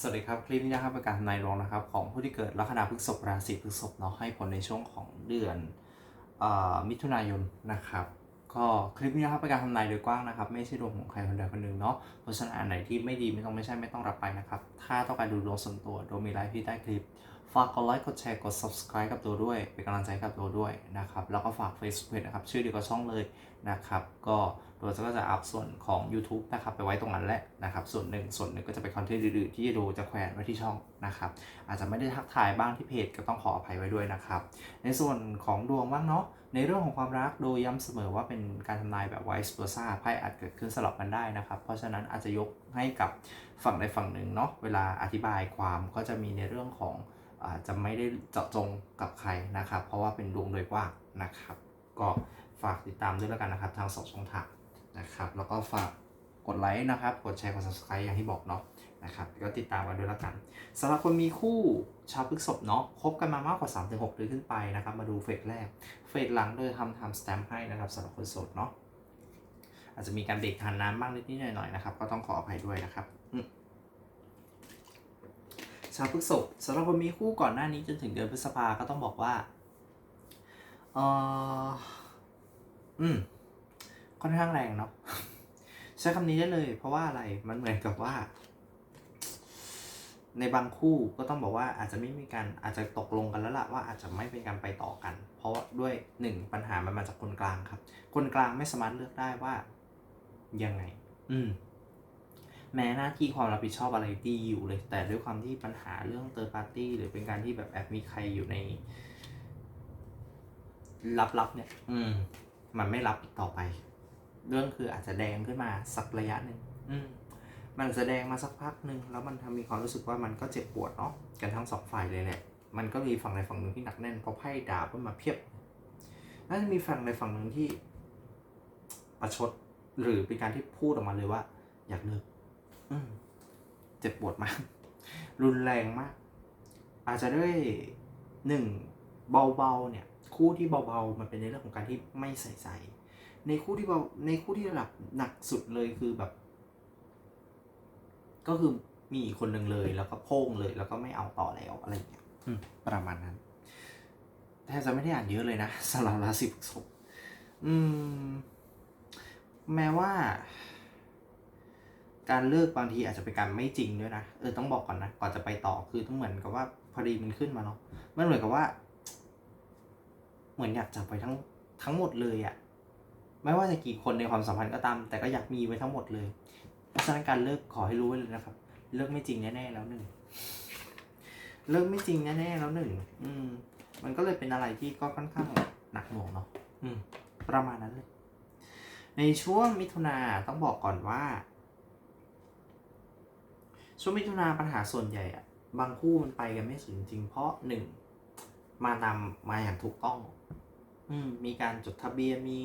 สวัสดีครับ คลิปนี้นะครับเป็นการทำนายดวงนะครับ ของผู้ที่เกิดลัคนาพฤษภราศีพฤษภเนาะให้ผลในช่วงของเดือนออมิถุนายนนะครับ ก็คลิปนี้นะครับเป็นการทำนายโดยกว้างนะครับ ไม่ใช่ดวงของใครคนใดคนหนึ่งเนาะเพราะฉะนั้นอันไหนที่ไม่ดีไม่ต้องไม่ใช่ไม่ต้องรับไปนะครับ ถ้าต้องการดูดวงส่วนตัวโดยมีไลฟ์ที่ใต้คลิป ฝากกดไลค์กดแชร์กด subscribe กับตัวด้วยเป็นกำลังใจกับตัวด้วยนะครับแล้วก็ฝาก Facebook นะครับชื่อเดียวกับช่องเลยนะครับ ก็ ตัวก็จะอัพส่วนของ YouTube นะครับไปไว้ตรงนั้นแหละนะครับส่วนหนึ่งส่วนหนึ่งก็จะเป็นคอนเทนต์อื่นๆที่ดูจะแขวนไว้ที่ช่องนะครับอาจจะไม่ได้ทักทายบ้างที่เพจก็ต้องขออภัยไว้ด้วยนะครับในส่วนของดวงบ้างเนาะในเรื่องของความรักโดยย้ำเสมอว่าเป็นการทำนายแบบ vice versa ไพ่อาจเกิดขึ้นสลับกันได้นะครับ เพราะฉะนั้นอาจจะยกให้กับฝั่งใดฝั่งหนึ่งเนาะเวลาอธิบายความก็จะมีในเรื่องของอาจจะไม่ได้เจาะจงกับใครนะครับ เพราะว่าเป็นดวงโดยกว้างนะครับ ก็ฝากติดตามด้วยแล้วกันนะครับทางสองช่องทาง นะครับ แล้วก็ฝากกดไลค์นะครับ กดแชร์กด subscribe อย่างที่บอกเนาะนะครับก็ติดตามกันด้วยแล้วกันสำหรับคนมีคู่ชาวพฤกษภเนาะคบกันมามากกว่า 3-6 เดือนขึ้นไปนะครับ มาดูเฟสแรก เฟสหลังโดยทำ time stamp ให้นะครับสำหรับคนโสดเนาะอาจจะมีการเบรกทานน้ำบ้างนิดๆหน่อยๆนะครับ ก็ต้องขออภัยด้วยนะครับชาวพฤกษภสำหรับคนมีคู่ก่อนหน้านี้จนถึงเดือนพฤษภาก็ต้องบอกว่าเอออืม ค่อนข้างแรงเนาะใช้คำนี้ได้เลย เพราะว่าอะไรมันเหมือนกับว่า ในบางคู่ก็ต้องบอกว่าอาจจะไม่มีการอาจจะตกลงกันแล้วล่ะว่าอาจจะไม่เป็นการไปต่อกัน เพราะาด้วยหนึ่งปัญหามันมาจากคนกลางครับ คนกลางไม่สามารถเลือกได้ว่ายังไง อืมแม้หน้าที่ความรับผิดชอบอะไรดีอยู่เลย แต่ด้วยความที่ปัญหาเรื่องเตอร์ปาร์ตี้หรือเป็นการที่แบบแอบมีใครอยู่ในลับๆเนี่ย อืม มันไม่รับอีกต่อไป เรื่องคืออาจจะแดงขึ้นมาสักระยะหนึ่งอืมมันแสดงมาสักพักหนึ่งแล้วมันทำมีความรู้สึกว่ามันก็เจ็บปวดเนาะกันทั้งสองฝ่ายเลยแหละ มันก็มีฝั่งใดฝั่งหนึ่งที่หนักแน่นเพราะไพ่ดาบมันมาเพียบน่าจะมีฝั่งใดฝั่งหนึ่งที่ ประชดหรือเป็นการที่พูดออกมาเลยว่า อยากเลิกอืมเจ็บปวดมาก รุนแรงมาก อาจจะด้วยหนึ่งเบาๆเนี่ย คู่ที่เบาๆมันเป็นในเรื่องของการที่ไม่ใส่ใจ ในคู่ที่เบาในคู่ที่ระดับหนักสุดเลยคือแบบ ก็คือมีอีกคนหนึ่งเลย แล้วก็โพ่งเลย แล้วก็ไม่เอาต่อแล้วอะไรอย่างเงี้ยอืมประมาณนั้นแทบจะไม่ได้อ่านเยอะเลยนะสำหรับราศีพฤษภอืม แม้ว่า การเลิกบางทีอาจจะเป็นการไม่จริงด้วยนะเออต้องบอกก่อนนะก่อนจะไปต่อคือต้องเหมือนกับว่าพอดีมันขึ้นมาเนาะมันเหมือนกับว่า เหมือนอยากจับไว้ทั้งทั้งหมดเลยอะ ไม่ว่าจะกี่คนในความสัมพันธ์ก็ตาม แต่ก็อยากมีไว้ทั้งหมดเลยเพราะฉะนั้นการเลิกขอให้รู้ไว้เลยนะครับ เลิกไม่จริงแน่ๆแล้วหนึ่ง เลิกไม่จริงแน่ๆแล้วหนึ่ง อืม มันก็เลยเป็นอะไรที่ก็ค่อนข้างหนักหน่วงเนาะ อืม ประมาณนั้นเลย ในช่วงมิถุนาต้องบอกก่อนว่า ช่วงมิถุนาปัญหาส่วนใหญ่อะบางคู่มันไปกันไม่สุดจริงเพราะหนึ่งมาตามมาอย่างถูกต้อง อืม มีการจดทะเบียนมี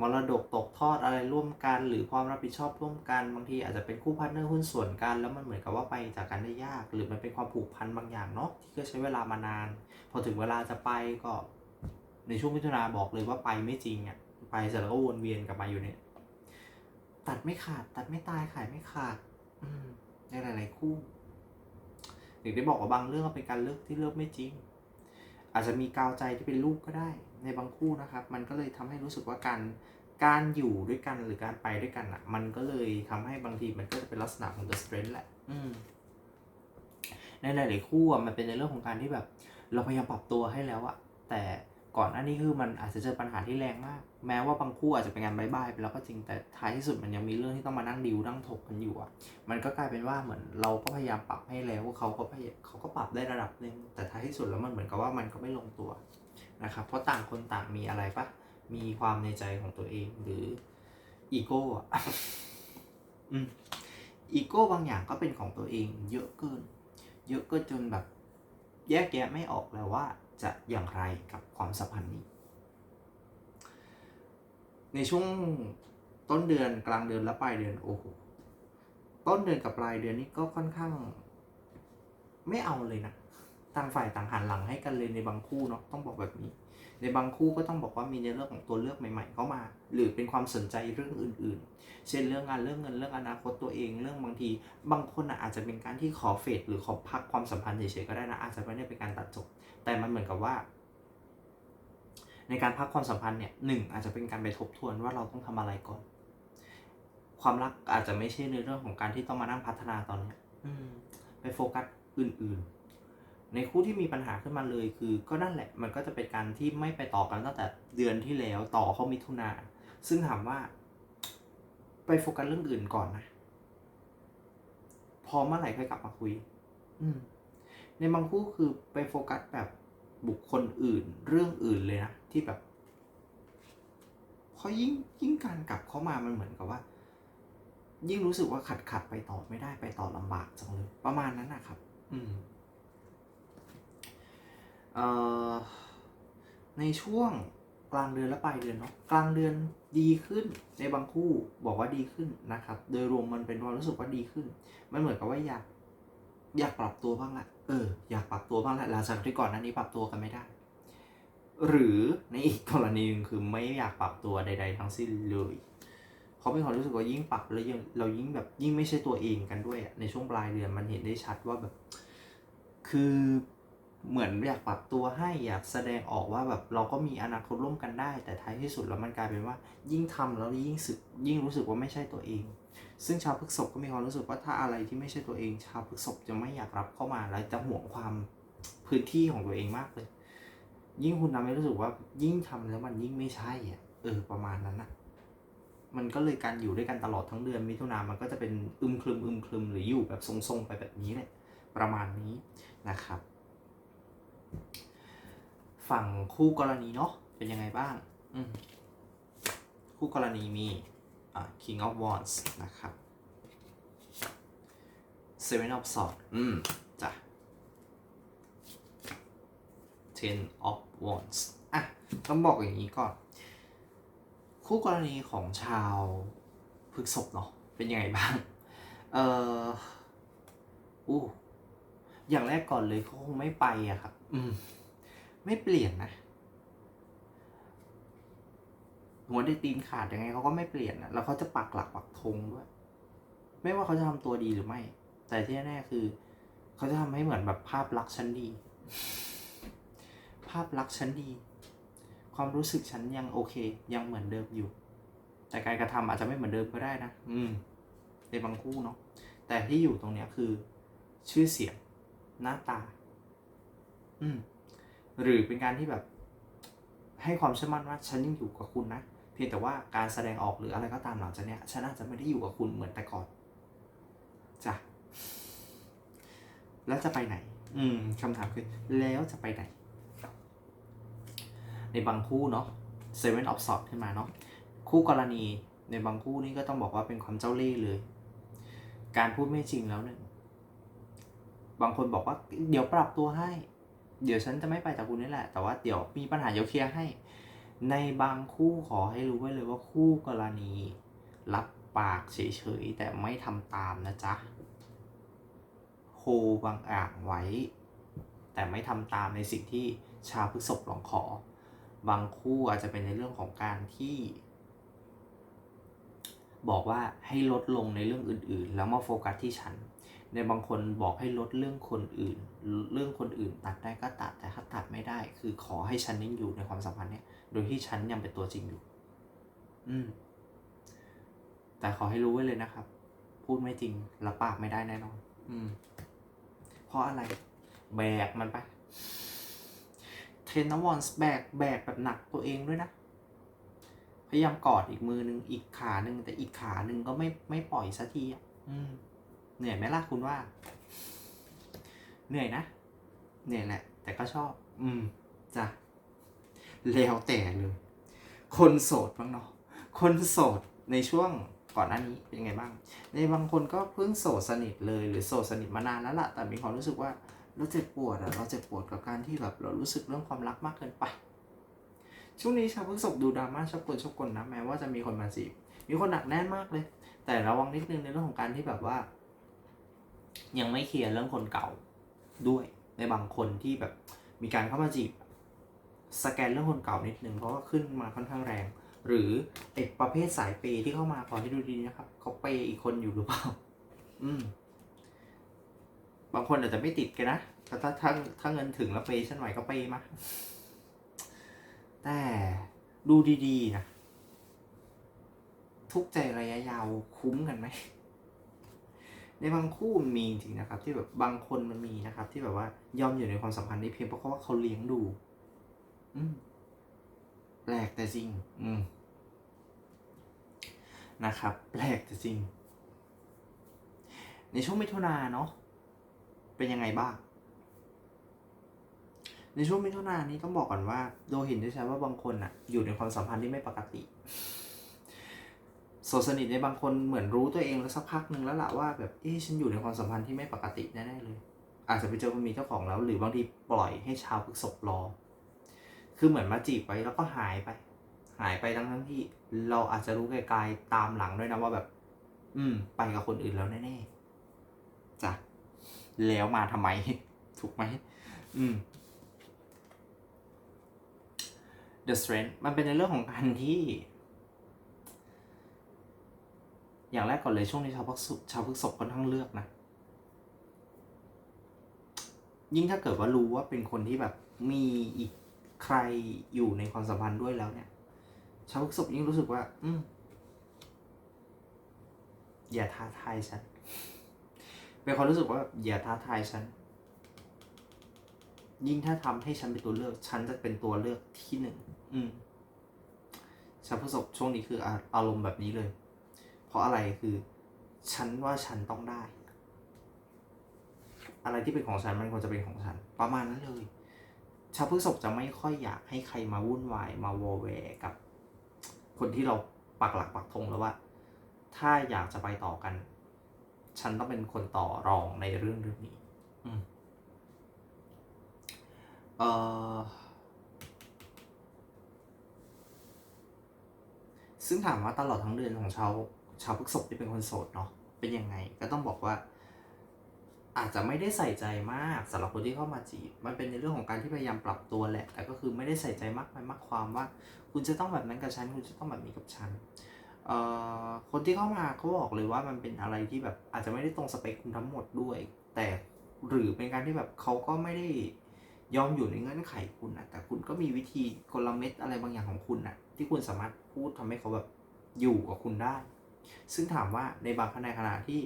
มรดกตกทอดอะไรร่วมกัน หรือความรับผิดชอบร่วมกันบางทีอาจจะเป็นคู่พาร์ทเนอร์หุ้นส่วนกัน แล้วมันเหมือนกับว่าไปจากกันได้ยาก หรือมันเป็นความผูกพันบางอย่างเนาะที่ก็ใช้เวลามานาน พอถึงเวลาจะไปก็ในช่วงมิถุนาบอกเลยว่าไปไม่จริงอะไปเสร็จแล้วก็วนเวียนกลับมาอยู่เนี่ยตัดไม่ขาด ตัดไม่ตายขายไม่ขาด อืในหลาย ๆ คู่ถึงได้บอกว่าบางเรื่องเป็นการเลิกที่เลิกไม่จริง อาจจะมีกาวใจที่เป็นลูกก็ได้ ในบางคู่นะครับ มันก็เลยทำให้รู้สึกว่าการการอยู่ด้วยกันหรือการไปด้วยกันอะ มันก็เลยทำให้บางทีมันก็จะเป็นลักษณะของ the strength แหละ อืมในหลาย ๆ คู่อะมันเป็นในเรื่องของการที่แบบ เราพยายามปรับตัวให้แล้วอะแต่ก่อนหน้านี้คือมันอาจจะเจอปัญหาที่แรงมาก แม้ว่าบางคู่อาจจะเป็นงานบายบายไปแล้วก็จริงแต่ท้ายที่สุดมันยังมีเรื่องที่ต้องมานั่งดิวนั่งถกกันอยู่อะมันก็กลายเป็นว่าเหมือนเราก็พยายามปรับให้แล้วเขาก็พยายามเขาก็ปรับได้ระดับหนึ่งแต่ท้ายที่สุดแล้วมันเหมือนกับว่ามันก็ไม่ลงตัว นะครับ เพราะต่างคนต่างมีอะไรปะมีความในใจของตัวเองหรืออีโก้อะอืมอีโก้บางอย่างก็เป็นของตัวเอง เยอะเกิน เยอะเกินจนแบบแยกแยะไม่ออกแล้วว่าจะอย่างไรกับความสัมพันธ์นี้ ในช่วงต้นเดือนกลางเดือนและปลายเดือนโอ้โหต้นเดือนกับปลายเดือนนี้ก็ค่อนข้าง ไม่เอาเลยนะ ต่างฝ่ายต่างหันหลังให้กันเลยในบางคู่เนาะต้องบอกแบบนี้ ในบางคู่ก็ต้องบอกว่ามีในเรื่องของตัวเลือกใหม่ ๆ เข้ามา หรือเป็นความสนใจเรื่องอื่น ๆ เช่นเรื่องงานเรื่องเงินเรื่องอนาคตตัวเองเรื่องบางที บางคนอะอาจจะเป็นการที่ขอเฟดหรือขอพักความสัมพันธ์เฉยๆก็ได้นะอาจจะไม่ได้เป็นการตัดจบ แต่มันเหมือนกับว่า ในการพักความสัมพันธ์เนี่ยหนึ่งอาจจะเป็นการไปทบทวนว่าเราต้องทำอะไรก่อน ความรักอาจจะไม่ใช่ในเรื่องของการที่ต้องมานั่งพัฒนาตอนเนี้ยอืมไปโฟกัสอื่น ๆ ในคู่ที่มีปัญหาขึ้นมาเลยคือก็นั่นแหละมันก็จะเป็นการที่ไม่ไปต่อกันตั้งแต่เดือนที่แล้วต่อเข้ามิถุนาซึ่งถามว่า ไปโฟกัสเรื่องอื่นก่อนนะพอเมื่อไหร่ค่อยกลับมาคุย อืม ในบางคู่คือไปโฟกัสแบบบุคคลอื่น เรื่องอื่นเลยนะที่แบบพอยิ่งยิ่งการกลับเข้ามามันเหมือนกับว่า ยิ่งรู้สึกว่าขัดขัดไปต่อไม่ได้ไปต่อลำบากจังเลย ประมาณนั้นนะครับ อืม ในช่วงกลางเดือนและปลายเดือนเนาะกลางเดือนดีขึ้นในบางคู่บอกว่าดีขึ้นนะครับ โดยรวมมันเป็นความรู้สึกว่าดีขึ้น มันเหมือนกับว่าอยากอยากปรับตัวบ้างละเออ อยากปรับตัวบ้างละหลังจากที่ก่อนหน้านี้ปรับตัวกันไม่ได้ หรือในอีกกรณีหนึงคือไม่อยากปรับตัวใด ๆ ทั้งสิ้นเลยเขาเป็นความรู้สึกว่ายิ่งปรับแล้วยังเรายิ่งแบบยิ่งไม่ใช่ตัวเองกันด้วยในช่วงปลายเดือนมันเห็นได้ชัดว่าแบบ คือ เหมือนอยากปรับตัวให้อยากแสดงออกว่าแบบเราก็มีอนาคตร่วมกันได้ แต่ท้ายที่สุดแล้วมันกลายเป็นว่า ยิ่งทำแล้วยิ่งสึกยิ่งรู้สึกว่าไม่ใช่ตัวเอง ซึ่งชาวพฤษภก็มีความรู้สึกว่าถ้าอะไรที่ไม่ใช่ตัวเอง ชาวพฤษภจะไม่อยากรับเข้ามาแล้วจะห่วงความพื้นที่ของตัวเองมากเลย ยิ่งคุณทำให้รู้สึกว่ายิ่งทำแล้วมันยิ่งไม่ใช่อะเออประมาณนั้นนะมันก็เลยการอยู่ด้วยกันตลอดทั้งเดือนมิถุนามันก็จะเป็นอึมครึมอึมครึมหรืออยู่แบบทรงๆไปแบบนี้แหละประมาณนี้นะครับ ฝั่งคู่กรณีเนาะเป็นยังไงบ้างคู่กรณีมี King of Wands นะครับ Seven of Swords อืมจ้ะ Ten of Wands อะ ต้องบอกอย่างนี้ก่อน คู่กรณีของชาวพฤกษภเนาะเป็นยังไงบ้าง เอออู้อย่างแรกก่อนเลยเขาคงไม่ไปอะครับ อืม ไม่เปลี่ยนนะ หัวได้ตีนขาดยังไงเขาก็ไม่เปลี่ยนนะแล้วเขาจะปักหลักปักธงด้วย ไม่ว่าเขาจะทำตัวดีหรือไม่ แต่ที่แน่ๆคือ เขาจะทำให้เหมือนแบบภาพลักษณ์ฉันดี ภาพลักษณ์ฉันดี ความรู้สึกฉันยังโอเค ยังเหมือนเดิมอยู่ แต่การกระทำอาจจะไม่เหมือนเดิมก็ได้นะ อืม ในบางคู่เนาะ แต่ที่อยู่ตรงเนี้ยคือ ชื่อเสียง หน้าตา อืม หรือเป็นการที่แบบ ให้ความเชื่อมั่นว่าฉันยังอยู่กับคุณนะเพียงแต่ว่าการแสดงออกหรืออะไรก็ตามหลังจากเนี้ยฉันอาจจะไม่ได้อยู่กับคุณเหมือนแต่ก่อนจ้ะแล้วจะไปไหน อืมคำถามคือ แล้วจะไปไหน ในบางคู่เนาะ Seven of Swords ขึ้นมาเนาะคู่กรณีในบางคู่นี่ก็ต้องบอกว่าเป็นความเจ้าเล่ห์เลย การพูดไม่จริงแล้วหนึ่งบางคนบอกว่า เดี๋ยวปรับตัวให้ เดี๋ยวฉันจะไม่ไปจากคุณนี่แหละ แต่ว่าเดี๋ยวมีปัญหาเดี๋ยวเคลียร์ให้ ในบางคู่ขอให้รู้ไว้เลยว่าคู่กรณี รับปากเฉยๆแต่ไม่ทำตามนะจ๊ะโฮบางอ่างไว้ แต่ไม่ทำตามในสิ่งที่ชาวพฤษภลองขอ บางคู่อาจจะเป็นในเรื่องของการที่ บอกว่าให้ลดลงในเรื่องอื่นๆ แล้วมาโฟกัสที่ฉัน ในบางคนบอกให้ลดเรื่องคนอื่น เรื่องคนอื่นตัดได้ก็ตัดแต่ถ้าตัดไม่ได้ คือขอให้ฉันยังอยู่ในความสัมพันธ์เนี่ยโดยที่ฉันยังเป็นตัวจริงอยู่ อืม แต่ขอให้รู้ไว้เลยนะครับ พูดไม่จริงรับปากไม่ได้แน่นอน อืม เพราะอะไร แบกมันไปเทรนนวอนส์แบกแบกแบบหนักตัวเองด้วยนะพยายามกอดอีกมือหนึ่งอีกขาหนึ่งแต่อีกขาหนึ่งก็ไม่ไม่ปล่อยสักทีอะ อืม เหนื่อยไหมล่ะคุณว่า เหนื่อยนะ เหนื่อยแหละ แต่ก็ชอบ อืมจ้ะแล้วแต่เลย คนโสดบ้างเนาะคนโสดในช่วงก่อนหน้านี้เป็นไงบ้าง ในบางคนก็เพิ่งโสดสนิทเลยหรือโสดสนิทมานานแล้วล่ะ แต่มีความรู้สึกว่าเราเจ็บปวดอะเราเจ็บปวดกับการที่แบบเรารู้สึกเรื่องความรักมากเกินไป ช่วงนี้ชาวพฤษภดูดราม่าชอบกลชอบกลนะแม้ว่าจะมีคนมาจีบมีคนหนักแน่นมากเลย แต่ระวังนิดนึงในเรื่องของการที่แบบว่า ยังไม่เคลียร์เรื่องคนเก่าด้วยในบางคนที่แบบมีการเข้ามาจีบสแกนเรื่องคนเก่านิดนึงเพราะว่าขึ้นมาค่อนข้างแรง หรือไอ้ประเภทสายเปย์ที่เข้ามาขอให้ดูดีนะครับเขาเปย์อีกคนอยู่หรือเปล่า อืม บางคนอาจจะไม่ติดกันนะแต่ถ้าถ้าถ้าเงินถึงแล้วเปย์ฉันไหวก็เปย์มาแต่ดูดีๆนะทุกใจระยะยาวคุ้มกันไหม ในบางคู่มันมีจริงนะครับ ที่แบบบางคนมันมีนะครับ ที่แบบว่ายอมอยู่ในความสัมพันธ์นี้เพียงเพราะว่าเขาเลี้ยงดู อืมแปลกแต่จริง อืมนะครับ แปลกแต่จริง ในช่วงมิถุนาเนาะเป็นยังไงบ้างในช่วงมิถุนายนนี้ต้องบอกก่อนว่า โดยเห็นได้ชัดว่าบางคนอะอยู่ในความสัมพันธ์ที่ไม่ปกติ โสดสนิทในบางคนเหมือนรู้ตัวเองแล้วสักพักหนึ่งแล้วล่ะว่าแบบเอ๊ะฉันอยู่ในความสัมพันธ์ที่ไม่ปกติแน่ๆเลย อาจจะไปเจอคนมีเจ้าของแล้ว หรือบางทีปล่อยให้ชาวพฤกษบรอ คือเหมือนมาจีบไปแล้วก็หายไป หายไปทั้งทั้งที่เราอาจจะรู้ไกลๆตามหลังด้วยนะว่าแบบ อืม ไปกับคนอื่นแล้วแน่ๆจ้ะแล้วมาทำไม ถูกไหมอืม The Strength มันเป็นในเรื่องของการที่ อย่างแรกก่อนเลยช่วงนี้ชาวพฤกษบชาวพฤกษบค่อนข้างเลือกนะ ยิ่งถ้าเกิดว่ารู้ว่าเป็นคนที่แบบมีอีกใครอยู่ในความสัมพันธ์ด้วยแล้วเนี่ย ชาวพฤกษบยิ่งรู้สึกว่า อืมอย่าท้าทายฉัน เป็นความรู้สึกว่าอย่าท้าทายฉัน ยิ่งถ้าทำให้ฉันเป็นตัวเลือก ฉันจะเป็นตัวเลือกที่หนึ่ง อืมชาวพฤษภช่วงนี้คืออารมณ์แบบนี้เลย เพราะอะไรคือ ฉันว่าฉันต้องได้ อะไรที่เป็นของฉันมันควรจะเป็นของฉัน ประมาณนั้นเลยชาวพฤษภจะไม่ค่อยอยากให้ใครมาวุ่นวายมาวอแวกับ คนที่เราปักหลักปักธงแล้วว่า ถ้าอยากจะไปต่อกัน ฉันต้องเป็นคนต่อรองในเรื่องเรื่องนี้ อืมเออซึ่งถามว่าตลอดทั้งเดือนของชาว ชาวพฤกษบที่เป็นคนโสดเนาะเป็นยังไง ก็ต้องบอกว่า อาจจะไม่ได้ใส่ใจมากสำหรับคนที่เข้ามาจีบ มันเป็นในเรื่องของการที่พยายามปรับตัวแหละ แต่ก็คือไม่ได้ใส่ใจมากไปมากความว่า คุณจะต้องแบบนั้นกับฉัน คุณจะต้องแบบนี้กับฉันเอ่อคนที่เข้ามาเขาบอกเลยว่ามันเป็นอะไรที่แบบอาจจะไม่ได้ตรงสเปคคุณทั้งหมดด้วย แต่หรือเป็นการที่แบบเขาก็ไม่ได้ยอมอยู่ในเงื่อนไขคุณนะแต่คุณก็มีวิธีกลเม็ดอะไรบางอย่างของคุณนะที่คุณสามารถพูดทำให้เขาแบบอยู่กับคุณได้ ซึ่งถามว่าในบางขณะขณะที่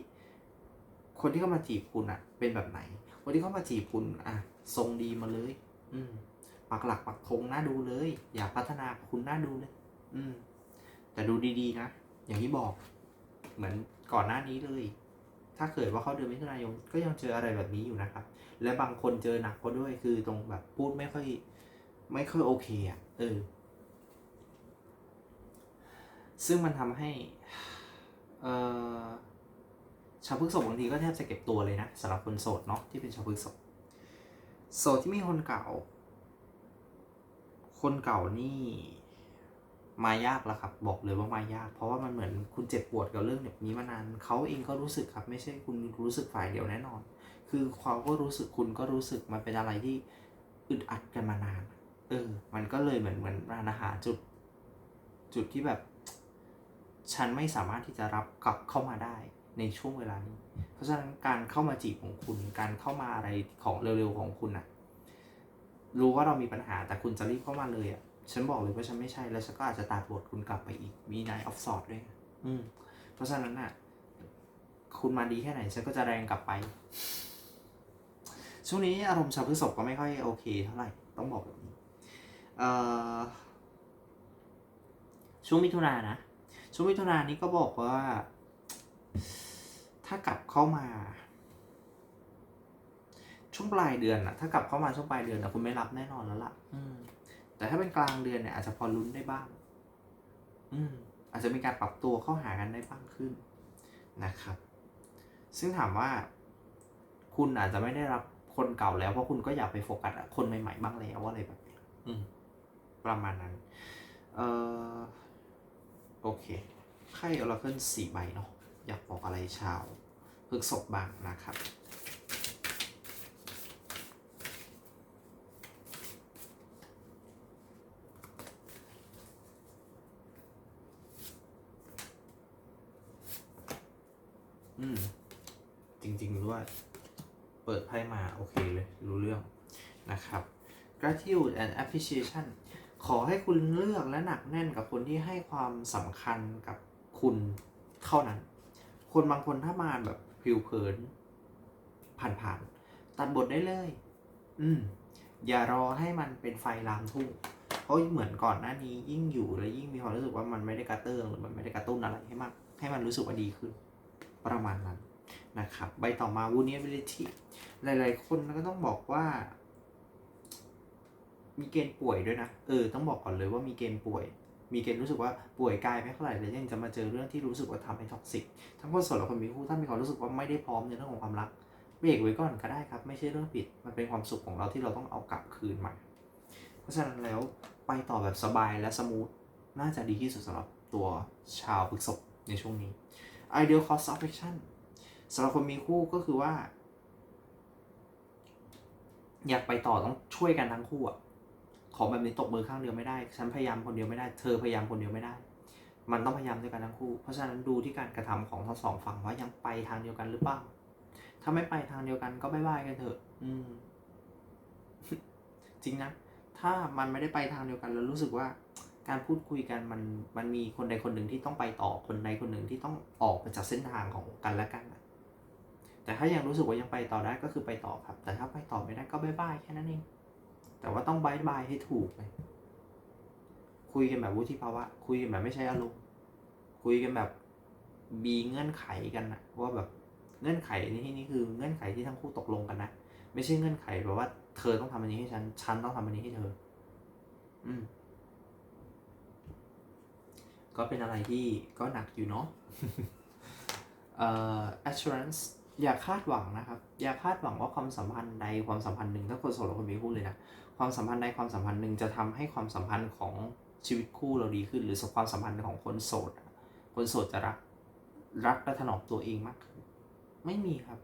คนที่เข้ามาจีบคุณอะเป็นแบบไหน คนที่เข้ามาจีบคุณอะทรงดีมาเลย อืมปักหลักปักธงน่าดูเลย อยากพัฒนาคุณน่าดูเลย อืม แต่ดูดีๆนะ อย่างที่บอก เหมือนก่อนหน้านี้เลย ถ้าเกิดว่าเขาเดือนมิถุนายนก็ยังเจออะไรแบบนี้อยู่นะครับ และบางคนเจอหนักก็ด้วยคือตรงแบบพูดไม่ค่อย ไม่ค่อยโอเคอะ เออ ซึ่งมันทำให้ ชาวพฤกษบบางทีก็แทบจะเก็บตัวเลยนะสำหรับคนโสดเนาะที่เป็นชาวพฤกษบโสดที่มีคนเก่า คนเก่านี่มายากแล้วครับ บอกเลยว่ามายาก เพราะว่ามันเหมือนคุณเจ็บปวดกับเรื่องแบบนี้มานานเขาเองก็รู้สึกครับ ไม่ใช่คุณรู้สึกฝ่ายเดียวแน่นอน คือเขาก็รู้สึกคุณก็รู้สึกมันเป็นอะไรที่อึดอัดกันมานาน เออ มันก็เลยเหมือนเหมือนร้านอาหารจุด จุดที่แบบ ฉันไม่สามารถที่จะรับกลับเข้ามาได้ในช่วงเวลานี้ เพราะฉะนั้นการเข้ามาจีบของคุณ การเข้ามาอะไรของเร็วๆของคุณอะรู้ว่าเรามีปัญหาแต่คุณจะรีบเข้ามาเลยอะฉันบอกเลยว่าฉันไม่ใช่แล้วฉันก็อาจจะตัดบทคุณกลับไปอีกมีนายออฟสอดด้วยอืม เพราะฉะนั้นอะคุณมาดีแค่ไหนฉันก็จะแรงกลับไป ช่วงนี้อารมณ์ชาวพฤษภก็ไม่ค่อยโอเคเท่าไหร่ต้องบอกแบบนี้ช่วงมิถุนายนนะ ช่วงมิถุนายนนี้ก็บอกว่า ถ้ากลับเข้ามา ช่วงปลายเดือนอะถ้ากลับเข้ามาช่วงปลายเดือนอะคุณไม่รับแน่นอนแล้วล่ะ อืม แต่ถ้าเป็นกลางเดือนเนี่ยอาจจะพอลุ้นได้บ้าง อืม อาจจะมีการปรับตัวเข้าหากันได้บ้างขึ้นนะครับ ซึ่งถามว่า คุณอาจจะไม่ได้รับคนเก่าแล้วเพราะคุณก็อยากไปโฟกัสกับคนใหม่ๆบ้างแล้วอะไรแบบนี้อืมประมาณนั้น เอ่อ โอเค ไพ่ออราเคิลสี่ใบเนาะ อยากบอกอะไรชาวพฤกษกบ้างนะครับอืม จริงๆด้วย เปิดไพ่มา โอเคเลย รู้เรื่องนะครับ gratitude and appreciation ขอให้คุณเลือกและหนักแน่นกับคนที่ให้ความสำคัญกับคุณเท่านั้น คนบางคนถ้ามาแบบผิวเผิน ผ่านๆ ตัดบทได้เลย อืม อย่ารอให้มันเป็นไฟลามทุ่ง เพราะเหมือนก่อนหน้านี้ยิ่งอยู่แล้วยิ่งมีความรู้สึกว่ามันไม่ได้กระเตื้องหรือมันไม่ได้กระตุ้นอะไรให้มาก ให้มันรู้สึกว่าดีขึ้น ประมาณนั้นนะครับ ใบต่อมา vulnerability หลาย ๆ คนก็ต้องบอกว่า มีเกณฑ์ป่วยด้วยนะ เออ ต้องบอกก่อนเลยว่ามีเกณฑ์ป่วย มีเกณฑ์รู้สึกว่าป่วยกายไม่เท่าไหร่เลยยังจะมาเจอเรื่องที่รู้สึกว่าทำให้ท็อกซิก ทั้งคนโสดและคนมีคู่ถ้ามีความรู้สึกว่าไม่ได้พร้อมในเรื่องของความรักเบรกไว้ก่อนก็ได้ครับ ไม่ใช่เรื่องผิด มันเป็นความสุขของเราที่เราต้องเอากลับคืนมา เพราะฉะนั้นแล้วไปต่อแบบสบายและสมูทน่าจะดีที่สุดสำหรับตัวชาวพฤษภในช่วงนี้ ideal cost of action สำหรับคนมีคู่ก็คือว่า อยากไปต่อต้องช่วยกันทั้งคู่อะ ของแบบนี้ตกมือข้างเดียวไม่ได้ฉันพยายามคนเดียวไม่ได้ เธอพยายามคนเดียวไม่ได้ มันต้องพยายามด้วยกันทั้งคู่ เพราะฉะนั้นดูที่การกระทำของทั้งสองฝั่งว่ายังไปทางเดียวกันหรือเปล่าถ้าไม่ไปทางเดียวกันก็บายบายกันเถอะ อืม จริงนะ ถ้ามันไม่ได้ไปทางเดียวกันแล้วรู้สึกว่า การพูดคุยกันมันมันมีคนใดคนหนึ่งที่ต้องไปต่อคนใดคนหนึ่งที่ต้องออกไปจากเส้นทางของกันและกันแต่ถ้ายังรู้สึกว่ายังไปต่อได้ก็คือไปต่อครับ แต่ถ้าไปต่อไม่ได้ก็บายบายแค่นั้นเอง แต่ว่าต้องบายบายให้ถูกเลยคุยกันแบบวุฒิภาวะ คุยกันแบบไม่ใช่อารมณ์คุยกันแบบมีเงื่อนไขกันนะว่าแบบเงื่อนไขในที่นี้คือเงื่อนไขที่ทั้งคู่ตกลงกันนะไม่ใช่เงื่อนไขแบบว่าเธอต้องทำอันนี้ให้ฉันฉันต้องทำอันนี้ให้เธอ อืม ก็เป็นอะไรที่ก็หนักอยู่เนาะเอ่อ assurance อย่าคาดหวังนะครับ อย่าคาดหวังว่าความสัมพันธ์ใดความสัมพันธ์หนึ่งถ้าคนโสดและคนมีคู่เลยนะ ความสัมพันธ์ใดความสัมพันธ์หนึ่งจะทำให้ความสัมพันธ์ของชีวิตคู่เราดีขึ้น หรือความสัมพันธ์ของคนโสด คนโสดจะรักรักและถนอมตัวเองมากขึ้นไม่มีครับ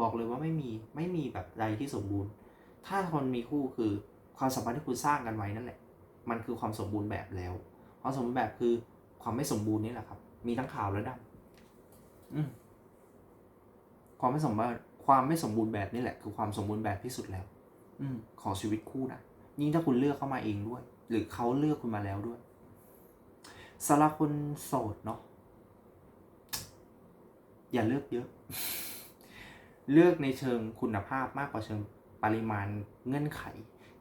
บอกเลยว่าไม่มีไม่มีแบบใดที่สมบูรณ์ ถ้าคนมีคู่คือความสัมพันธ์ที่คุณสร้างกันไว้นั่นแหละ มันคือความสมบูรณ์แบบแล้ว ความสมบูรณ์แบบคือความไม่สมบูรณ์นี่แหละครับ มีทั้งขาวและดำความไม่สมบูรณ์ความไม่สมบูรณ์แบบนี่แหละ คือความสมบูรณ์แบบที่สุดแล้ว อืของชีวิตคู่นะยิ่งถ้าคุณเลือกเข้ามาเองด้วย หรือเขาเลือกคุณมาแล้วด้วยสำหรับคนโสดเนาะอย่าเลือกเยอะ เลือกในเชิงคุณภาพมากกว่าเชิงปริมาณเงื่อนไข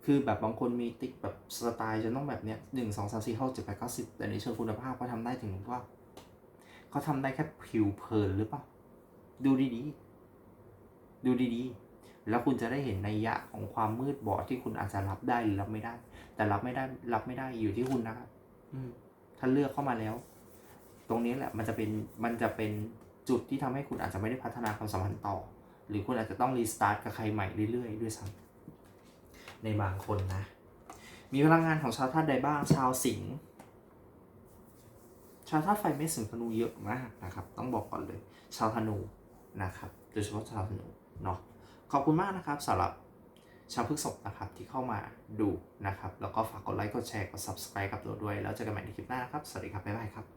คือแบบบางคนมีติ๊กแบบสไตล์จะต้องแบบเนี้ยหนึ่งสองสามสี่ห้าเจ็ดแปดเก้าสิบแต่ในเชิงคุณภาพเขาทำได้ถึงว่าเขาทำได้แค่ผิวเพลินหรือเปล่าดูดีๆ ดูดีๆ แล้วคุณจะได้เห็นในยยะของความมืดบอดที่คุณอาจจะรับได้หรือรับไม่ได้ แต่รับไม่ได้รับไม่ได้อยู่ที่คุณนะครับอืมถ้าเลือกเข้ามาแล้ว ตรงนี้แหละมันจะเป็นมันจะเป็นจุดที่ทำให้คุณอาจจะไม่ได้พัฒนาความสัมพันธ์ต่อ หรือคุณอาจจะต้องรีสตาร์ทกับใครใหม่เรื่อยๆด้วยซ้ำในบางคนนะ มีพลังงานของชาวธาตุใดบ้างชาวสิงห์ชาวธาตุไฟไม่สิงธนูเยอะมากนะครับ ต้องบอกก่อนเลย ชาวธนูนะครับโดยเฉพาะชาวธนูเนาะ ขอบคุณมากนะครับสำหรับชาวพฤษภนะครับที่เข้ามาดูนะครับ แล้วก็ฝากกดไลค์กดแชร์กด subscribe กับเราด้วย แล้วเจอกันใหม่ในคลิปหน้านะครับ สวัสดีครับ บ๊ายบายครับ